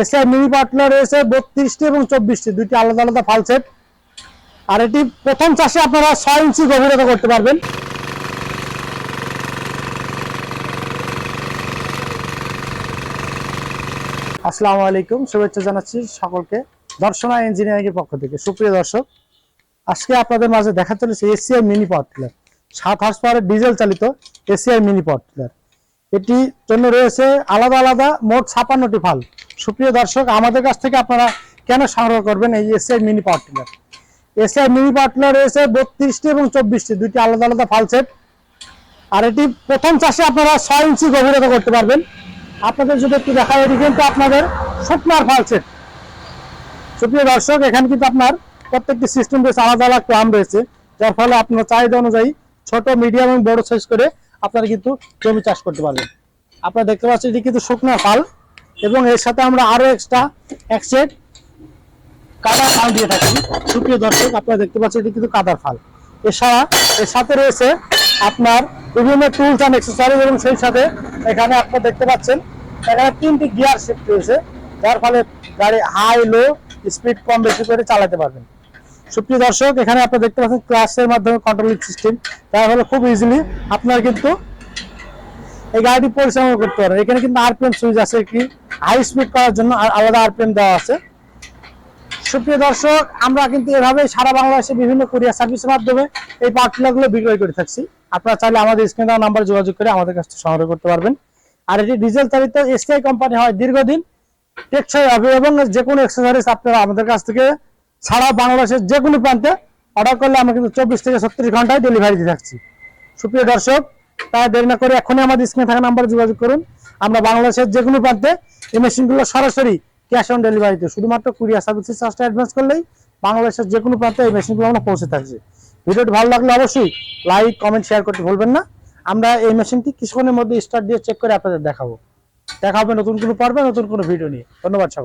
SI mini partner রয়েছে বত্রিশটি এবং চব্বিশটি, দুইটি আলাদা আলাদা ফাল সেট আর এটি প্রথম চাষে আপনারা ছয় ইঞ্চি গভীরতা করতে পারবেন। আসসালামু আলাইকুম, শুভেচ্ছা জানাচ্ছি সকলকে দর্শনা ইঞ্জিনিয়ারিং এর পক্ষ থেকে। সুপ্রিয় দর্শক, আজকে আপনাদের মাঝে দেখা চলেছে এসিআই মিনি পাওয়ার সাত হর্স পাওয়ারের ডিজেল চালিত এসিআই মিনি পাওয়ার এটি জন্য রয়েছে আলাদা আলাদা মোট ছাপান্নটি ফাল সুপ্রিয় দর্শক, আমাদের কাছ থেকে আপনারা কেন সংগ্রহ করবেন এই ACI mini power tiller ACI mini power tiller রয়েছে বত্রিশটি এবং চব্বিশটি, দুইটি আলাদা আলাদা ফালসেট আর এটি প্রথম চাষে আপনারা ছয় ইঞ্চি গভীরতা করতে পারবেন। আপনাদের যদি একটু দেখা এটি কিন্তু আপনাদের শুকনার ফাল সেট সুপ্রিয় দর্শক, এখানে কিন্তু আপনার প্রত্যেকটি সিস্টেম রয়েছে, আলাদা আলাদা ক্লাম রয়েছে। যার ফলে আপনার চাহিদা অনুযায়ী ছোট মিডিয়াম এবং বড় সাইজ করে আপনারা কিন্তু জমি চাষ করতে পারবেন। আপনারা দেখতে পাচ্ছেন, এটি কিন্তু শুকনা ফাল এবং এর সাথে আমরা আরও এক্সট্রা এক সেট কাদার ফাল দিয়ে থাকি। সুপ্রিয় দর্শক, আপনারা দেখতে পাচ্ছেন এটি কিন্তু কাদার ফাল। এছাড়া এর সাথে রয়েছে আপনার বিভিন্ন টুলস অ্যান্ড এক্সেসরিজ এবং সেই সাথে এখানে আপনারা দেখতে পাচ্ছেন, এখানে তিনটি গিয়ার শিফট রয়েছে, যার ফলে গাড়ি হাই লো স্পিড কম বেশি করে চালাতে পারবেন। সুপ্রিয় দর্শক, এখানে আপনারা দেখতে পাচ্ছেন ক্লাসের মাধ্যমে কন্ট্রোলিং সিস্টেম তার ফলে খুব ইজিলি আপনার কিন্তু এই গাড়িটি পরিচালনা করতে পারেন এখানে কিন্তু আরপিএম সুইচ আছে কি? হাই স্পিড করার জন্য আলাদা আরপিএম দেওয়া আছে। সুপ্রিয় দর্শক, আমরা কিন্তু এভাবে সারা বাংলাদেশে বিভিন্ন কুরিয়ার সার্ভিসের মাধ্যমে এই পার্টগুলো বিক্রয় করে থাকছি। আপনারা চাইলে আমাদের স্ক্রিন দেওয়া নাম্বার যোগাযোগ করে আমাদের কাছ থেকে সংগ্রহ করতে পারবেন। আর এটি ডিজেল চালিত এসটিআই কোম্পানি হয় দীর্ঘদিন, টেকসই হবে এবং যে কোনো এক্সেসরিজ আপনারা আমাদের কাছ থেকে ছাড়া বাংলাদেশের যে কোনো প্রান্তে অর্ডার করলে আমরা কিন্তু চব্বিশ থেকে ছত্রিশ ঘন্টায় ডেলিভারি দিয়ে থাকছি। সুপ্রিয় দর্শক তাই দেরি না করে এখনই আমাদের স্ক্রিনে থাকা নাম্বারে যোগাযোগ করুন। আমরা বাংলাদেশের যে কোনো প্রান্তে এই মেশিনগুলো সরাসরি ক্যাশ অন ডেলিভারিতে শুধুমাত্র কুরিয়ার সার্ভিসের চার্জটা অ্যাডভান্স করলেই বাংলাদেশের যে কোনো প্রান্তে এই মেশিনগুলো আমরা পৌঁছে থাকছি। ভিডিওটি ভালো লাগলে অবশ্যই লাইক কমেন্ট শেয়ার করতে ভুলবেন না। আমরা এই মেশিনটি কিছুক্ষণের মধ্যে স্টার্ট দিয়ে চেক করে আপনাদের দেখাবো। দেখা হবে নতুন কোনো পর্বে, নতুন কোনো ভিডিও নিয়ে। ধন্যবাদ সকল